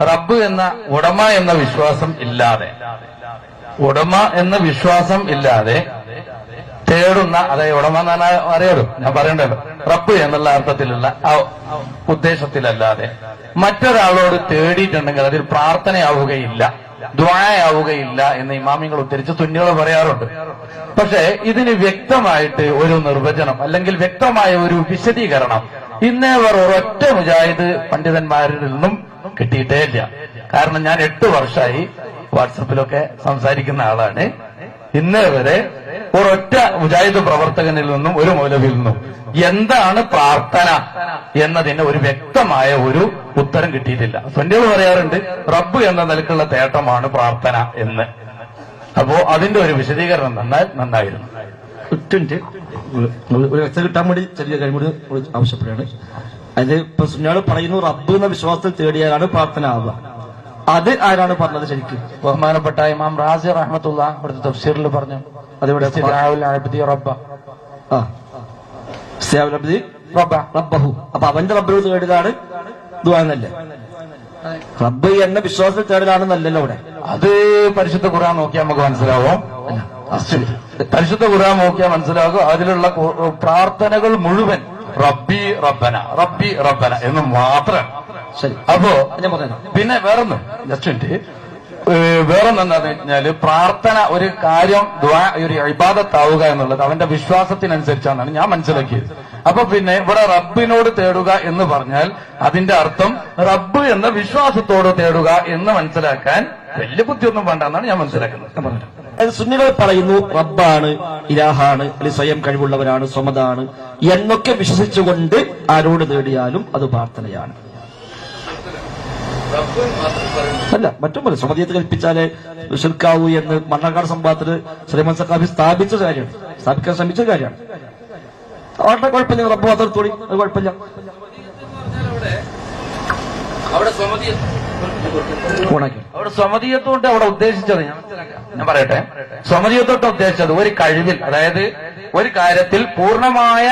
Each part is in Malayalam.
റബ്ബ് എന്ന ഉടമ എന്ന വിശ്വാസം ഇല്ലാതെ ഉടമ എന്ന വിശ്വാസം ഇല്ലാതെ തേടുന്ന അതായത് ഉടമ എന്ന് പറഞ്ഞാൽ അറിയാലോ ഞാൻ പറയണ്ടല്ലോ റബ്ബ് എന്നുള്ള അർത്ഥത്തിലുള്ള ആ ഉദ്ദേശത്തിലല്ലാതെ മറ്റൊരാളോട് തേടിയിട്ടുണ്ടെങ്കിൽ അതിൽ പ്രാർത്ഥനയാവുകയില്ല ദ്വായാവുകയില്ല എന്ന് ഇമാമിങ്ങൾ ഉദ്ധരിച്ച് തുന്നികൾ പറയാറുണ്ട്. പക്ഷേ ഇതിന് വ്യക്തമായിട്ട് ഒരു നിർവചനം അല്ലെങ്കിൽ വ്യക്തമായ ഒരു വിശദീകരണം ഇന്നേ വർ ഒരൊറ്റ മുജാഹിദ് പണ്ഡിതന്മാരിൽ നിന്നും കിട്ടിയിട്ടേ ഇല്ല കാരണം ഞാൻ എട്ട് വർഷമായി വാട്സപ്പിലൊക്കെ സംസാരിക്കുന്ന ആളാണ് ഇന്നേ വരെ ഒരൊറ്റ മുജാഹിദ് പ്രവർത്തകനിൽ നിന്നും ഒരു മൗലവിയിൽ നിന്നും എന്താണ് പ്രാർത്ഥന എന്നതിന് ഒരു വ്യക്തമായ ഒരു ഉത്തരം കിട്ടിയിട്ടില്ല സ്വന്തം പറയാറുണ്ട് റബ്ബ് എന്ന നിലക്കുള്ള തേട്ടമാണ് പ്രാർത്ഥന എന്ന് അപ്പോ അതിന്റെ ഒരു വിശദീകരണം നന്നായി നന്നായിരുന്നു ഒരു വ്യക്തത കിട്ടാൻ വേണ്ടി ചെറിയ കഴിവ് ആവശ്യപ്പെടുകയാണ് അത് ഇപ്പൊ സുഞ്ഞാൾ പറയുന്നു റബ്ബ് എന്ന വിശ്വാസത്തിൽ തേടിയാലാണ് പ്രാർത്ഥന ആവുക. അത് ആരാണ് പറഞ്ഞത് ശരിക്കും? ബഹുമാനപ്പെട്ട ഇമാം റാസി റഹ്മത്തുള്ള ഇവിടുത്തെ തഫ്സീറിൽ പറഞ്ഞു. അതിവിടെ റബ്ബ. ആ. റബ്ബ. റബ്ബഹു. അപ്പൊ അവന്റെ റബ്ബിനോട് തേടിയതാണ് ദുവാന്നല്ലേ റബ്ബ് എന്ന വിശ്വാസത്തിൽ തേടലാണെന്നല്ലല്ലോ അവിടെ. അത് പരിശുദ്ധ ഖുർആൻ നോക്കിയാൽ നമുക്ക് മനസ്സിലാവും. പരിശുദ്ധ ഖുർആൻ നോക്കിയാൽ മനസ്സിലാകും അതിലുള്ള പ്രാർത്ഥനകൾ മുഴുവൻ റബ്ബി റബ്ബന റബ്ബി റബ്ബന എന്ന് മാത്രം. ശരി. അപ്പോ പറഞ്ഞു പിന്നെ വേറൊന്ന് ജസ്റ്റ് മിനിറ്റ് വേറൊന്നെന്താന്ന് വെച്ചാൽ പ്രാർത്ഥന ഒരു കാര്യം ഒരു ഇബാദത്താവുക എന്നുള്ളത് അവന്റെ വിശ്വാസത്തിനനുസരിച്ചാണ് ഞാൻ മനസ്സിലാക്കിയത്. അപ്പൊ പിന്നെ ഇവിടെ റബ്ബിനോട് തേടുക എന്ന് പറഞ്ഞാൽ അതിന്റെ അർത്ഥം റബ്ബ് എന്ന വിശ്വാസത്തോട് തേടുക എന്ന് മനസ്സിലാക്കാൻ വലിയ ബുദ്ധിയൊന്നും വേണ്ട എന്നാണ് ഞാൻ മനസ്സിലാക്കുന്നത്. സുന്നികൾ പറയുന്നു റബ്ബാണ് ഇലാഹാണ് അല്ലെങ്കിൽ സ്വയം കഴിവുള്ളവരാണ് സ്വമതാണ്. എന്നൊക്കെ വിശ്വസിച്ചുകൊണ്ട് ആരോട് നേടിയാലും അത് പ്രാർത്ഥനയാണ്. അല്ല മറ്റും പറയും സമതിയത്ത് കൽപ്പിച്ചാലേ ഷിർക്കാവൂ എന്ന് മണ്ണാക്കാട് സംഭവത്തിൽ ശ്രീമൻ സഖാബി സ്ഥാപിച്ച കാര്യമാണ് സ്ഥാപിക്കാൻ ശ്രമിച്ച കാര്യമാണ് അവരുടെ കുഴപ്പമില്ല റബ്ബ് മാത്രം തോടി അത് കുഴപ്പമില്ല. ഓണാക്കി അവിടെ സ്വമതിയത്വമുണ്ട് അവിടെ ഉദ്ദേശിച്ചത് ഞാൻ. ഞാൻ പറയട്ടെ. സ്വമതീയത്തോട്ട് ഉദ്ദേശിച്ചത് ഒരു കഴിവിൽ അതായത് ഒരു കാര്യത്തിൽ പൂർണമായ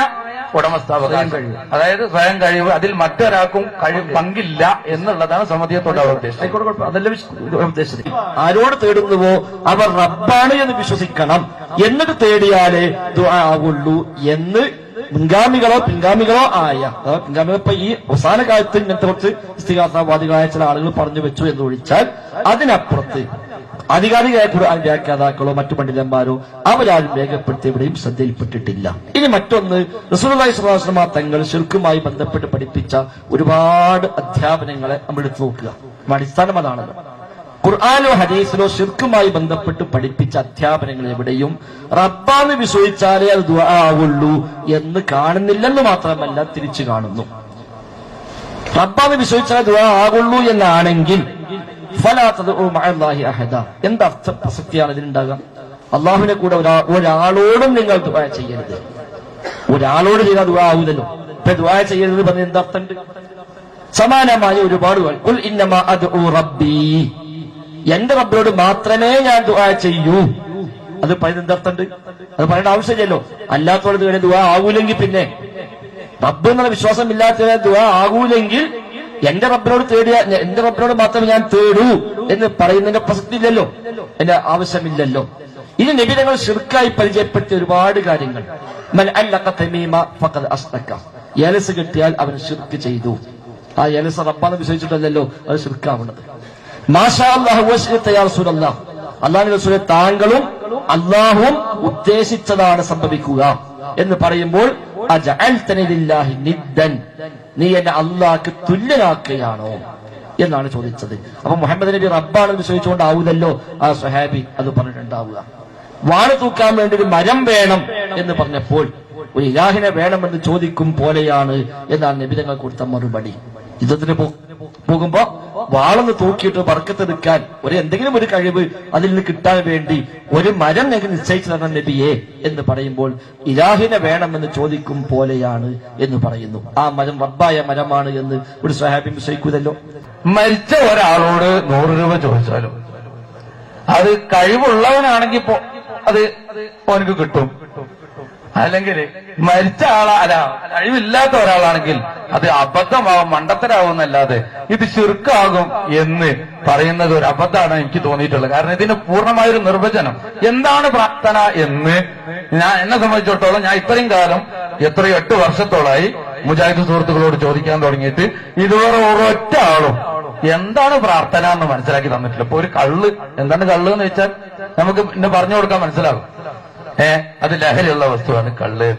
ഉടമസ്ഥാവകാശം. കഴിവ്. അതായത് സ്വയം കഴിവ് അതിൽ മറ്റൊരാൾക്കും കഴിവ് പങ്കില്ല എന്നുള്ളതാണ് സമതിയത്തോടെ അവർ ഉദ്ദേശിച്ചത്. അതല്ല ഉദ്ദേശിച്ചത്. ആരോട് തേടുന്നുവോ അവർ റബ്ബാണ് എന്ന് വിശ്വസിക്കണം. എന്നിട്ട് തേടിയാലേ ആവുള്ളൂ എന്ന് മുൻഗാമികളോ പിൻഗാമികളോ ആയ അഥവാ പിൻഗാമികൾ ഇപ്പൊ ഈ അവസാന കാലത്ത് ഇങ്ങനത്തെ കുറച്ച് ഇസ്തിഹാസവാദികളായ ചില ആളുകൾ പറഞ്ഞു വെച്ചു എന്ന് ഒഴിച്ചാൽ അതിനപ്പുറത്ത് ആധികാരികമായ ഖുർആൻ വ്യാഖ്യാതാക്കളോ മറ്റു പണ്ഡിതന്മാരോ അവരാരും രേഖപ്പെടുത്തി എവിടെയും ശ്രദ്ധയിൽപ്പെട്ടിട്ടില്ല. ഇനി മറ്റൊന്ന് അലൈഹി വസല്ലമ തങ്ങൾ ശുൽക്കുമായി ബന്ധപ്പെട്ട് പഠിപ്പിച്ച ഒരുപാട് അധ്യാപനങ്ങളെ നമ്മൾ എടുത്തു നോക്കുക. അടിസ്ഥാനം അതാണല്ലോ ഖുർആാനോ ഹദീസിലോ ഷിർക്കുമായി ബന്ധപ്പെട്ട് പഠിപ്പിച്ച അധ്യാപനങ്ങൾ എവിടെയും റബ്ബാന്ന് വിശ്വസിച്ചാലേ അത് ദുആ ആവുള്ളൂ എന്ന് കാണുന്നില്ലെന്ന് മാത്രമല്ല തിരിച്ചു കാണുന്നു. റബ്ബാന്ന് വിശ്വസിച്ചാലേ ദുആ ആവുള്ളൂ എന്നാണെങ്കിൽ ഫലാ തദ്ഉ മഅല്ലാഹി അഹദ. എന്ത് അർത്ഥ? പ്രസക്തിയാണ് ഇതിനുണ്ടാകുക അള്ളാഹുവിനെ കൂടെ ഒരാ- ഒരാളോടും നിങ്ങൾ ദുആ ചെയ്യരുത്. ഒരാളോട് ചെയ്താൽ ദുആ ആവൂലല്ലോ. ഇപ്പൊ ദുആ ചെയ്യരുത് പറഞ്ഞ എന്താർത്ഥമുണ്ട് സമാനമായ ഒരുപാട് എന്റെ റബ്ബിനോട് മാത്രമേ ഞാൻ ദുആ ചെയ്യൂ. അത് പറയുന്നത് എന്താർത്ഥമുണ്ട് അത് പറയേണ്ട ആവശ്യമില്ലല്ലോ. അല്ലാത്തവരുടെ ദുആ ദുആ ആകൂലെങ്കിൽ പിന്നെ. റബ്ബ് എന്നുള്ള വിശ്വാസം ഇല്ലാത്ത ദുആ ആകൂലെങ്കിൽ എന്റെ റബ്ബിനോട് തേടിയ എന്റെ റബ്ബിനോട് മാത്രമേ ഞാൻ തേടൂ എന്ന് പറയുന്നതിന്റെ പ്രസക്തി ഇല്ലല്ലോ. എന്റെ ആവശ്യമില്ലല്ലോ. ഇനി നബിതങ്ങൾ ഷിർക്കായി പരിചയപ്പെടുത്തിയ ഒരുപാട് കാര്യങ്ങൾ. ഏലസ് കിട്ടിയാൽ അവൻ ഷിർക്ക് ചെയ്തു. ആ ഏലസ് റബ്ബാന്ന് വിശ്വസിച്ചിട്ടല്ലല്ലോ അത് ഷിർക്കാവുന്നത് അള്ളാഹു താങ്കളും അള്ളാഹുവും ഉദ്ദേശിച്ചതാണ് സംഭവിക്കുക എന്ന് പറയുമ്പോൾ നീ എന്നെ അള്ളാഹ്ക്ക് തുല്യനാക്കുകയാണോ എന്നാണ് ചോദിച്ചത്. അപ്പൊ മുഹമ്മദ് നബി റബ്ബാണെന്ന് ചോദിച്ചുകൊണ്ടാവൂലല്ലോ ആ സുഹാബി അത് പറഞ്ഞിട്ടുണ്ടാവുക. വാഴ തൂക്കാൻ വേണ്ടി ഒരു മരം വേണം എന്ന് പറഞ്ഞപ്പോൾ ഒരു ഇലാഹിനെ വേണമെന്ന് ചോദിക്കും പോലെയാണ് എന്നാണ് നബിതങ്ങൾ കൊടുത്ത മറുപടി. യുദ്ധത്തിന് പോ- പോകുമ്പോ വാളൊന്ന് തൂക്കിയിട്ട് പറക്കത്തെടുക്കാൻ ഒരു എന്തെങ്കിലും ഒരു കഴിവ് അതിൽ നിന്ന് കിട്ടാൻ വേണ്ടി ഒരു മരം ഞങ്ങൾ നിശ്ചയിച്ചു തരണം നബിയെ എന്ന് പറയുമ്പോൾ ഇലാഹിനെ വേണമെന്ന് ചോദിക്കും പോലെയാണ് എന്ന് പറയുന്നു. ആ മരം റബ്ബായ മരമാണ് എന്ന് ഒരു സ്വഹാബി വിശ്വസിക്കൂതല്ലോ മരിച്ച ഒരാളോട് നൂറ് രൂപ ചോദിച്ചാലോ അത് കഴിവുള്ളവനാണെങ്കിൽ അത് അവനക്ക് കിട്ടും. അല്ലെങ്കിൽ മരിച്ച ആളാ അല്ല കഴിവില്ലാത്ത ഒരാളാണെങ്കിൽ അത് അബദ്ധമാവും മണ്ടത്തരാവുന്നല്ലാതെ ഇത് ചുരുക്കാകും എന്ന് പറയുന്നത് ഒരു അബദ്ധമാണ് എനിക്ക് തോന്നിയിട്ടുള്ളത്. കാരണം ഇതിന് പൂർണമായൊരു നിർവചനം. എന്താണ് പ്രാർത്ഥന എന്ന് ഞാൻ എന്നെ സംബന്ധിച്ചിടത്തോളം ഞാൻ ഇത്രയും കാലം എത്രയോ എട്ട് വർഷത്തോളായി മുജാഹിദ് സുഹൃത്തുക്കളോട് ചോദിക്കാൻ തുടങ്ങിയിട്ട് ഇതുവരെ ഒരൊറ്റ ആളും എന്താണ് പ്രാർത്ഥന എന്ന് മനസ്സിലാക്കി തന്നിട്ടില്ല. ഇപ്പൊ ഒരു കള്ള് എന്താണ് കള്ള് എന്ന് വെച്ചാൽ നമുക്ക് പിന്നെ പറഞ്ഞു കൊടുക്കാൻ മനസ്സിലാകും. ഏ? അത് ലഹരിയുള്ള വസ്തുവാണ് കള്ള്.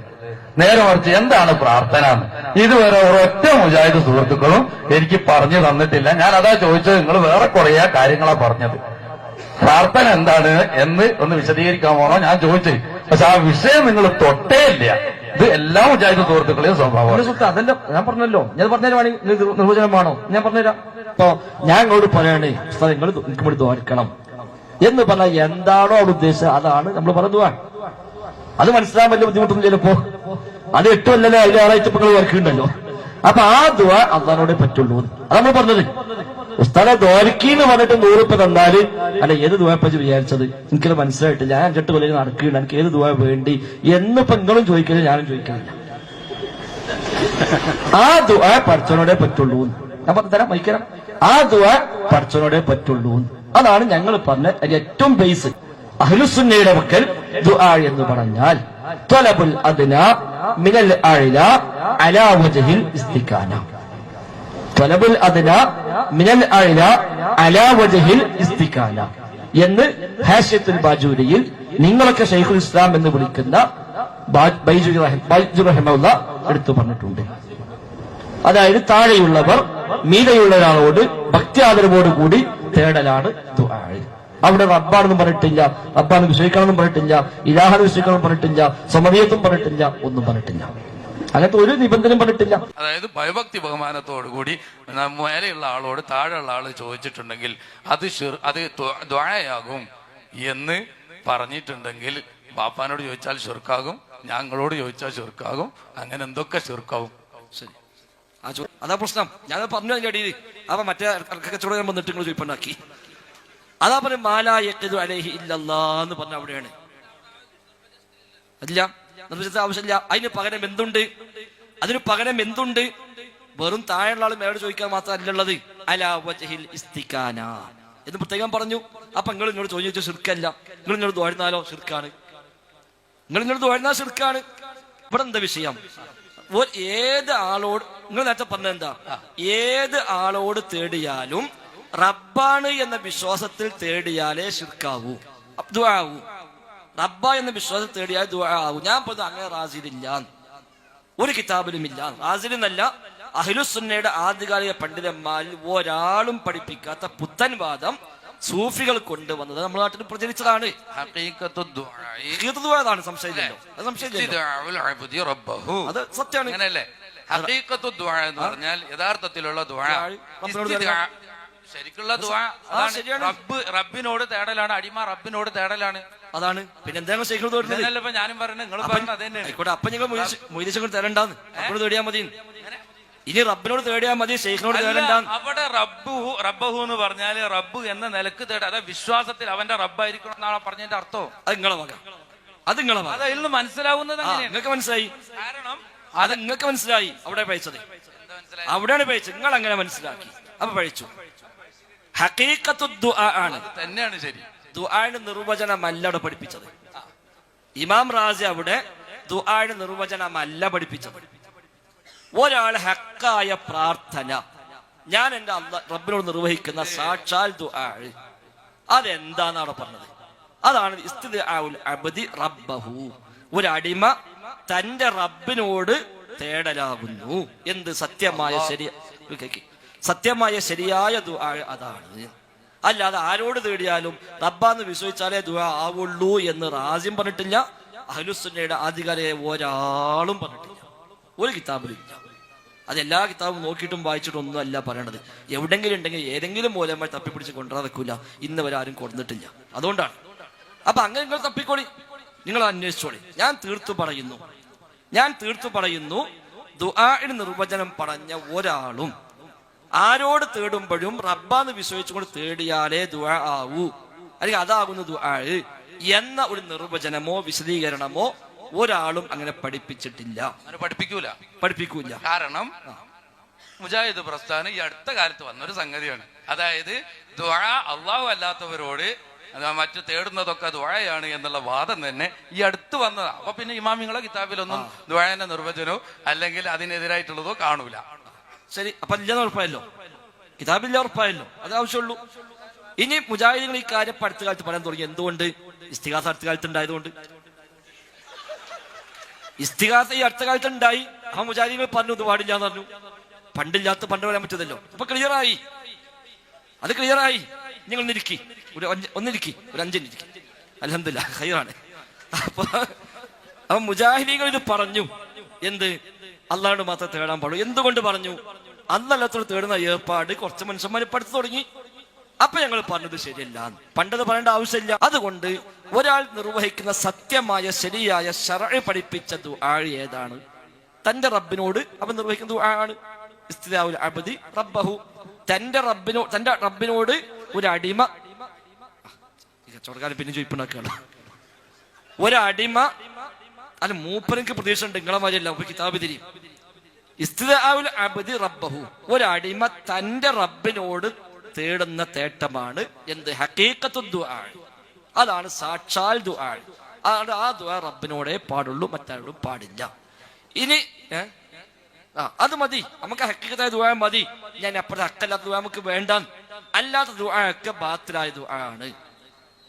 നേരെ മറിച്ച് എന്താണ് പ്രാർത്ഥന? എന്ന് ഇതുവരെ ഒരൊറ്റ മുജാഹിദ് സുഹൃത്തുക്കളും എനിക്ക് പറഞ്ഞു തന്നിട്ടില്ല. ഞാൻ അതാ ചോദിച്ചത് നിങ്ങൾ വേറെ കുറേ കാര്യങ്ങളാ പറഞ്ഞത്. പ്രാർത്ഥന എന്താണ് എന്ന് ഒന്ന് വിശദീകരിക്കാൻ പോണോ? ഞാൻ ചോദിച്ചത് പക്ഷെ ആ വിഷയം നിങ്ങൾ തൊട്ടേ ഇല്ല. ഇത് എല്ലാ മുജാഹിദ് സുഹൃത്തുക്കളെയും സ്വഭാവം അതല്ല ഞാൻ പറഞ്ഞല്ലോ. ഞാൻ പറഞ്ഞുതരുവാണി നിർവചനം വേണോ? ഞാൻ പറഞ്ഞുതരാം. ഇപ്പൊ ഞാൻ ഇങ്ങോട്ട് പറയണേ ഉസ്താദ് നിങ്ങൾ എനിക്ക് വേണ്ടി ദ്വാരിക്കണം എന്ന് പറഞ്ഞാൽ എന്താണോ അവിടെ ഉദ്ദേശിച്ചത് അതാണ് നമ്മൾ പറഞ്ഞ അത് മനസ്സിലാൻ വലിയ ബുദ്ധിമുട്ടൊന്നും ചിലപ്പോ അത് എട്ടുമല്ലല്ലേ അതിലേറായിട്ട് നിങ്ങൾ വർക്കുണ്ടല്ലോ അപ്പൊ ആ ദുവ അള്ളഹാനോടെ പറ്റുള്ളൂ എന്ന്. അത് നമ്മൾ പറഞ്ഞത്. ഉസ്താദെ ദ്വാരക്കീന്ന് പറഞ്ഞിട്ട് നൂറുപ്പ് തന്നാൽ അല്ല ഏത് ദുവാപ്പച്ച് വിചാരിച്ചത്? എനിക്കത് മനസ്സിലായിട്ടില്ല. ഞാൻ അഞ്ചെട്ട് കൊല്ലം നടക്കുകയാണ്. എനിക്ക് ഏത് ദുവ വേണ്ടി? എന്നിപ്പോ നിങ്ങളും ചോദിക്കില്ല ഞാനും ചോദിക്കുന്നില്ല ആ ദുആ പഠിച്ചവനോടെ പറ്റുള്ളൂ എന്ന്. ഞാൻ പറഞ്ഞു തരാം വഹിക്കണം ആ ദുആ പഠിച്ചവനോടെ പറ്റുള്ളൂ അതാണ് ഞങ്ങൾ പറഞ്ഞ ഏറ്റവും ബേസ് അഹ്ലുസുന്നയുടെ മക്കൾ ദുആ എന്ന് പറഞ്ഞാൽ തൊലബുൽ അദ്ന മിനൽ അഅ്ല അലാ വജ്ഹിൽ ഇസ്തികാന തൊലബുൽ അദ്ന മിനൽ അഅ്ല അലാ വജ്ഹിൽ ഇസ്തികാന എന്ന് ഹാഷ്യത്തുൽ ബാജൂരിയിൽ നിങ്ങളൊക്കെ ഷെയ്ഖുൽ ഇസ്ലാം എന്ന് വിളിക്കുന്ന ബാ- ബൈജുൽ റഹ്- ബൈജുൽ എടുത്തു പറഞ്ഞിട്ടുണ്ട്. അതായത് താഴെയുള്ളവർ മീതയുള്ള ഒരാളോട് ഭക്തി ആദരവോടുകൂടി തേടലാണ് ദുആ. അവിടെ റബ്ബാണെന്നും പറഞ്ഞിട്ടില്ല. റബ്ബാണ് വിശ്വസിക്കണമെന്നും പറഞ്ഞിട്ടില്ല. ഇലാഹാണ് വിശ്വസിക്കണമെന്നും പറഞ്ഞിട്ടില്ല. സമതിയത്തും പറഞ്ഞിട്ടില്ല. ഒന്നും പറഞ്ഞിട്ടില്ല. അങ്ങനത്തെ ഒരു നിബന്ധനയും പറഞ്ഞിട്ടില്ല. അതായത് ഭയഭക്തി ബഹുമാനത്തോടുകൂടി മേലെയുള്ള ആളോട് താഴെയുള്ള ആൾ ചോദിച്ചിട്ടുണ്ടെങ്കിൽ അത് ഷിർ- അത് ദ്വ- ദ്വായയാകും എന്ന് പറഞ്ഞിട്ടുണ്ടെങ്കിൽ ബാപ്പാനോട് ചോദിച്ചാൽ ഷിർക്കാകും ഞങ്ങളോട് ചോദിച്ചാൽ ഷിർക്കാകും അങ്ങനെ എന്തൊക്കെ ഷിർക്കാവും ശരി. അതാ പ്രശ്നം. ഞാൻ പറഞ്ഞു അതിന്റെ അടിയിൽ. അപ്പൊ മറ്റേ കച്ചവടം വന്നിട്ട് നിങ്ങൾ ചോദിപ്പണ്ടാക്കി. അതാ പറയും മാലായത് അലഹി ഇല്ലെന്ന് പറഞ്ഞ അവിടെയാണ്. അതില്ല നിർമ്മിച്ച ആവശ്യമില്ല. അതിന് പകരം എന്തുണ്ട്? അതിന് പകരം എന്തുണ്ട്? വെറും താഴെയുള്ള ആൾ മേലോട് ചോദിക്കാൻ മാത്രമല്ലുള്ളത് അലാ വജഹിൽ ഇസ്തിക്കാന എന്ന് പ്രത്യേകം പറഞ്ഞു. അപ്പൊ നിങ്ങൾ ഇങ്ങോട്ട് ചോദിച്ചു ശിർക്കല്ല. നിങ്ങൾ ഇങ്ങോട്ട് തോഴുന്നാലോ ശിർക്കാണ്. നിങ്ങൾ ഇങ്ങോട്ട് തോഴുന്നാൽ ശിർക്കാണ്. ഇവിടെ എന്താ വിഷയം? ഏത് ആളോട് നിങ്ങൾ നേരത്തെ പറഞ്ഞ എന്താ? ഏത് ആളോട് തേടിയാലും റബ്ബാണ് എന്ന വിശ്വാസത്തിൽ തേടിയാലേ ശിർക്കാവൂ. ദുആവൂ. റബ്ബ എന്ന വിശ്വാസത്തിൽ തേടിയാൽ ദുആവൂ. ഞാൻ പറഞ്ഞത് അങ്ങനെ റാസിലില്ല. ഒരു കിതാബിലും ഇല്ല. റാസിലെന്നല്ല അഹിലുസുന്നയുടെ ആദ്യകാലിക പണ്ഡിതന്മാരിൽ ഒരാളും പഠിപ്പിക്കാത്ത പുത്തൻ വാദം സൂഫികൾ കൊണ്ടുവന്നത് നമ്മുടെ നാട്ടിൽ പ്രചരിച്ചതാണ്. ഹീർദുവാതാണ് സംശയമില്ലല്ലോ. അത് സത്യമാണ്. എന്ന് പറഞ്ഞാൽ യഥാർത്ഥത്തിലുള്ള ശരിക്കുള്ള റബ്ബ് റബ്ബിനോട് തേടലാണ് അടിമ റബ്ബിനോട് തേടലാണ്. അതാണ്. പിന്നെ എന്താണ് ഇപ്പൊ ഞാനും പറയുന്നത് നിങ്ങൾ പറഞ്ഞത് അത് തന്നെയാണ് ആയിക്കോട്ടെ അപ്പൊ നിങ്ങൾ മൊയ്തീശങ്ങൾ തേടണ്ടാന്ന്. അപ്പോൾ തേടിയാൽ മതി ഇനി റബ്ബിനോട് തേടിയാൽ മതി അല്ല, തേടണ്ടാന്ന്. അവിടെ റബ്ബു റബ്ബഹു എന്ന് പറഞ്ഞാൽ റബ്ബ് എന്ന നിലയ്ക്ക് തേട അതാ വിശ്വാസത്തിൽ അവന്റെ റബ്ബായിരിക്കണം എന്നാണ് പറഞ്ഞതിന്റെ അർത്ഥം. അത് നിങ്ങളെ വക. അത് നിങ്ങളെ അത് അതിൽ നിന്ന് മനസ്സിലാവുന്നത് നിങ്ങൾക്ക് മനസ്സിലായി? കാരണം അത് നിങ്ങൾക്ക് മനസ്സിലായി. അവിടെ പഴിച്ചത്. അവിടെയാണ് പഴിച്ചത്. നിങ്ങൾ അങ്ങനെ മനസ്സിലാക്കി. അപ്പൊ പഴിച്ചു. ഹക്കീക്കത്തു ദുആ ആണ്. തന്നെയാണ് ശരി. ദുആയുടെ നിർവചനമല്ല അവിടെ പഠിപ്പിച്ചത്. ഇമാം റാസി അവിടെ ദുആയുടെ നിർവചനമല്ല പഠിപ്പിച്ചത്. ഒരാൾ ഹക്കായ പ്രാർത്ഥന. ഞാൻ എന്റെ അല്ല റബ്ബിനോട് നിർവഹിക്കുന്ന സാക്ഷാൽ ദുആ അതെന്താന്ന് അവിടെ പറഞ്ഞത്? അതാണ് അബ്ദി റബ്ബഹു. ഒരു അടിമ തന്റെ റബ്ബിനോട് തേടലാകുന്നു. എന്ത് സത്യമായ ശരി. സത്യമായ ശരിയായ ദുആ അതാണ്. അല്ലാതെ ആരോട് തേടിയാലും റബ്ബാന്ന് വിശ്വസിച്ചാലേ ദുആ ആവുള്ളൂ എന്ന് റാസിം പറഞ്ഞിട്ടില്ല. അഹലുസുന്നയുടെ ആധികാരിക ഒരാളും പറഞ്ഞിട്ടില്ല. ഒരു കിതാബിലില്ല അതെല്ലാ കിതാബും നോക്കിയിട്ടും വായിച്ചിട്ടും ഒന്നും അല്ല പറയണത്. എവിടെങ്കിലും ഉണ്ടെങ്കിൽ ഏതെങ്കിലും മൂലമായി തപ്പിപ്പിടിച്ച് കൊണ്ടുവരാൻ ഇന്ന് വരെ ആരും കൊടുത്തിട്ടില്ല. അതുകൊണ്ടാണ്. അപ്പൊ അങ്ങനെ നിങ്ങൾ തപ്പിക്കോളി. നിങ്ങൾ അന്വേഷിച്ചോളി. ഞാൻ തീർത്തു പറയുന്നു. ഞാൻ തീർത്തു പറയുന്നു. ദുആയുടെ നിർവചനം പറഞ്ഞ ഒരാളും ആരോട് തേടുമ്പോഴും റബ്ബാന്ന് വിശ്വസിച്ചുകൊണ്ട് തേടിയാലേ ദുആ ആവൂ. അല്ലെങ്കിൽ അതാകുന്ന ദുആ. എന്ന ഒരു നിർവചനമോ വിശദീകരണമോ ഒരാളും അങ്ങനെ പഠിപ്പിച്ചിട്ടില്ല. അങ്ങനെ പഠിപ്പിക്കൂല. പഠിപ്പിക്കൂല. കാരണം മുജാഹിദ് പ്രസ്ഥാനം ഈ അടുത്ത കാലത്ത് വന്ന ഒരു സംഗതിയാണ്. അതായത് ദ്വാഴ അള്ളാഹു അല്ലാത്തവരോട് മറ്റു തേടുന്നതൊക്കെ ദ്വാഴയാണ് എന്നുള്ള വാദം തന്നെ ഈ അടുത്ത് വന്നതാണ് അപ്പൊ പിന്നെ ഇമാമിങ്ങളെ കിതാബിലൊന്നും ദ്വാഴന്റെ നിർവചനവും അല്ലെങ്കിൽ അതിനെതിരായിട്ടുള്ളതോ കാണൂല. ശരി അപ്പൊ ഇല്ലെന്ന് ഉറപ്പായല്ലോ? കിതാബില്ല ഉറപ്പായല്ലോ? അത് ആവശ്യമുള്ളൂ. ഇനി മുജാഹിദികൾ ഈ കാര്യം അടുത്ത കാലത്ത് പറയാൻ തുടങ്ങി. എന്തുകൊണ്ട്? ഇസ്തിഹാസ അടുത്ത കാലത്ത് ഉണ്ടായതുകൊണ്ട്. ഇസ്തിഹാസ ഈ അടുത്ത കാലത്ത് ഉണ്ടായി. ആ മുജാഹിദികൾ പറഞ്ഞു ഇത് പാടില്ല എന്ന് പറഞ്ഞു. പണ്ടില്ലാത്ത പണ്ട് പറയാൻ പറ്റുന്നല്ലോ അപ്പൊ ക്ലിയർ ആയി അത് ക്ലിയർ ആയി നിങ്ങൾ ഒന്നിരിക്കി. ഒരു ഒന്നിരിക്കി. ഒരു അഞ്ചിനിരിക്കി അലഹമില്ല ഹൈറാണ് അപ്പൊ അപ്പൊ മുജാഹിദികൾ ഇത് പറഞ്ഞു. എന്ത്? അള്ളാഹോട് മാത്രം തേടാൻ പാടുള്ളൂ. എന്തുകൊണ്ട് പറഞ്ഞു? അന്നല്ലത്തോട് തേടുന്ന ഏർപ്പാട് കുറച്ച് മനുഷ്യന്മാർ പഠിച്ചു തുടങ്ങി. അപ്പൊ ഞങ്ങൾ പറഞ്ഞത് ശരിയല്ല. പണ്ടത് പറയേണ്ട ആവശ്യമില്ല. അതുകൊണ്ട് ഒരാൾ നിർവഹിക്കുന്ന സത്യമായ ശരിയായ ശറ പഠിപ്പിച്ച ദുആ ഏതാണ്? തന്റെ റബ്ബിനോട് അവൻ നിർവഹിക്കുന്ന ആണ് അബദി റബ്ബഹു. തന്റെ റബ്ബിനോ തന്റെ റബ്ബിനോട് ഒരു അടിമ കച്ചവടക്കാരൻ പിന്നെ ചോദിപ്പുണ്ടാക്കുകയാണ്. ഒരടിമ അല്ല മൂപ്പനക്ക് പ്രതീക്ഷ ഉണ്ട് നിങ്ങളെ മാതിരിയല്ല കിതാബ് തിരിയും. അബ്ദി റബ്ബഹു. ഒരടിമ തന്റെ റബ്ബിനോട് തേടുന്ന തേട്ടമാണ് എന്ത്? ഹക്കീക്കത്തു അതാണ് സാക്ഷാൽ ദുആ. അതാണ് ആ ദുആ റബ്ബിനോടേ പാടുള്ളൂ മറ്റാരോടും പാടില്ല. ഇനി ആ അത് മതി. നമുക്ക് ഹക്കീക്കത്തായ ദുആ മതി. ഞാൻ എപ്പോഴും ഹക്കല്ലാത്ത ദുആ നമുക്ക് വേണ്ട അല്ലാത്ത ദുആ ഒക്കെ ബാത്തിലായ ദുആ ആണ്.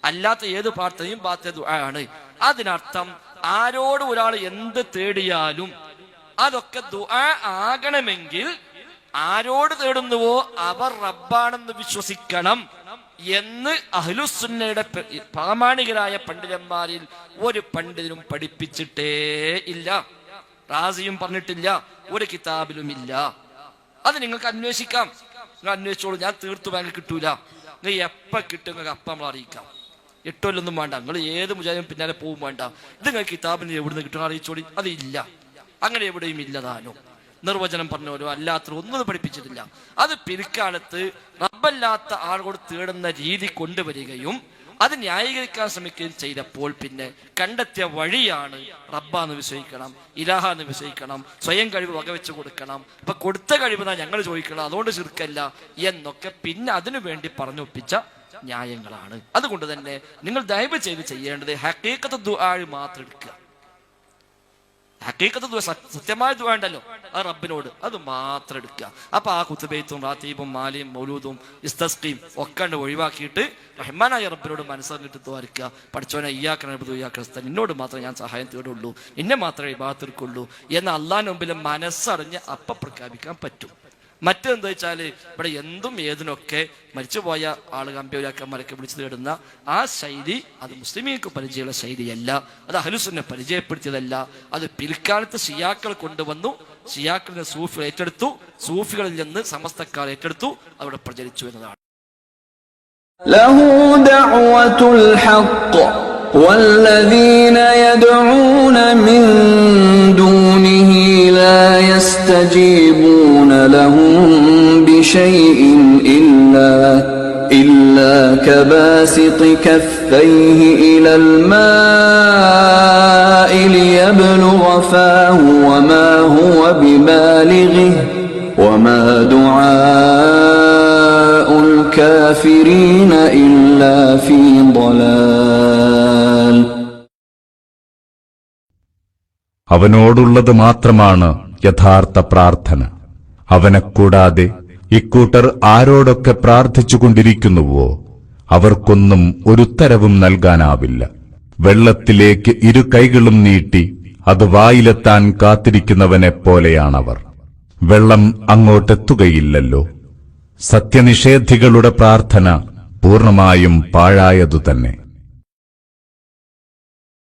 അല്ലാത്ത ഏത് പാർട്ടിയും ബാത്തിയ ദുആ ആണ്. അതിനർത്ഥം ആരോട് ഒരാൾ എന്ത് തേടിയാലും അതൊക്കെ ദുആ ആകണമെങ്കിൽ ആരോട് തേടുന്നുവോ അവർ റബ്ബാണെന്ന് വിശ്വസിക്കണം എന്ന് അഹ്ലുസുന്നയുടെ പ്ര- പ്രാമാണികരായ പണ്ഡിതന്മാരിൽ ഒരു പണ്ഡിതനും പഠിപ്പിച്ചിട്ടേ ഇല്ല. റാസിയും പറഞ്ഞിട്ടില്ല ഒരു കിതാബിലും ഇല്ല. അത് നിങ്ങൾക്ക് അന്വേഷിക്കാം. നിങ്ങൾ അന്വേഷിച്ചോളൂ. ഞാൻ തീർത്തു ബാങ്ക് കിട്ടൂല. നിങ്ങൾ എപ്പ കിട്ടും നിങ്ങൾക്ക് അപ്പം നമ്മൾ അറിയിക്കാം. എട്ടൊല്ലൊന്നും വേണ്ട. നിങ്ങൾ ഏത് മുജാഹിദിനും പിന്നാലെ പോവും വേണ്ട. ഇത് നിങ്ങൾ കിതാബിന് എവിടുന്ന് കിട്ടുന്ന അറിയിച്ചോളി. അത് ഇല്ല അങ്ങനെ എവിടെയും ഇല്ലതാനോ. നിർവചനം പറഞ്ഞവരോ അല്ലാത്തവരോ ഒന്നും പഠിപ്പിച്ചിട്ടില്ല. അത് പിൽക്കാലത്ത് റബ്ബല്ലാത്ത ആളുകൾ തേടുന്ന രീതി കൊണ്ടുവരികയും അത് ന്യായീകരിക്കാൻ ശ്രമിക്കുകയും ചെയ്തപ്പോൾ പിന്നെ കണ്ടെത്തിയ വഴിയാണ് റബ്ബാന്ന് വിശ്വസിക്കണം ഇലാഹാന്ന് വിശ്വസിക്കണം സ്വയം കഴിവ് വകവെച്ച് കൊടുക്കണം. അപ്പൊ കൊടുത്ത കഴിവ് ഞങ്ങൾ ചോദിക്കണം അതുകൊണ്ട് ചുരുക്കല്ല എന്നൊക്കെ പിന്നെ അതിനു വേണ്ടി പറഞ്ഞൊപ്പിച്ച ന്യായങ്ങളാണ്. അതുകൊണ്ട് തന്നെ നിങ്ങൾ ദയവ് ചെയ്ത് ചെയ്യേണ്ടത് ഹക്കീക്കത്ത് ദുആ മാത്രം എടുക്കുക. ഹക്കീക്കത്ത് സത്യമായ ദുവാ ഉണ്ടല്ലോ ആ റബ്ബിനോട് അത് മാത്രം എടുക്കുക. അപ്പൊ ആ കുത്തുബേത്തും റാത്തീബും മാലിയും മൗലൂദും ഇസ്തസ്കീം ഒക്കെ ഒഴിവാക്കിയിട്ട് റഹ്മാനായ റബ്ബിനോട് മനസ്സറിഞ്ഞിട്ട് ദ്വാരിക്കുക. പഠിച്ചവനെ ഇയാക്കണത് എന്നോട് മാത്രം ഞാൻ സഹായം തേടുള്ളൂ. എന്നെ മാത്രമേ ഇബാത്തിർക്കുള്ളൂ എന്ന് അള്ളാഹിന് മുമ്പിൽ മനസ്സറിഞ്ഞ് അപ്പ പ്രഖ്യാപിക്കാൻ പറ്റും. മറ്റെന്താ വെച്ചാല് ഇവിടെ എന്തും ഏതിനൊക്കെ മരിച്ചുപോയ ആള് കമ്പ്യൂരാക്കന്മാരൊക്കെ വിളിച്ചു തേടുന്ന ആ ശൈലി അത് മുസ്ലിമീങ്ങൾക്ക് പരിചയമുള്ള ശൈലിയല്ല അത് അഹലുസുന്നെ പരിചയപ്പെടുത്തിയതല്ല അത് പിൽക്കാലത്ത് ഷിയാക്കൾ കൊണ്ടുവന്നു ഷിയാക്കളിൽ നിന്ന് സൂഫികൾ ഏറ്റെടുത്തു സൂഫികളിൽ നിന്ന് സമസ്തക്കാർ ഏറ്റെടുത്തു അവിടെ പ്രചരിച്ചു എന്നതാണ് له دعوة الحق والذين يدعون من دونه لا يستجيبون لهم بشيء إلا إلا كباسط كفيه إلى الماء ليبلغ فاه وما هو ببالغه وما دعاء الكافرين إلا في ضلال അവനോടുള്ളത് മാത്രമാണ് യഥാർത്ഥ പ്രാർത്ഥന. അവനെക്കൂടാതെ ഇക്കൂട്ടർ ആരോടൊക്കെ പ്രാർത്ഥിച്ചുകൊണ്ടിരിക്കുന്നുവോ അവർക്കൊന്നും ഒരുത്തരവും നൽകാനാവില്ല. വെള്ളത്തിലേക്ക് ഇരു കൈകളും നീട്ടി അത് വായിലെത്താൻ കാത്തിരിക്കുന്നവനെ പോലെയാണവർ. വെള്ളം അങ്ങോട്ടെത്തുകയില്ലല്ലോ. സത്യനിഷേധികളുടെ പ്രാർത്ഥന പൂർണമായും പാഴായതു തന്നെ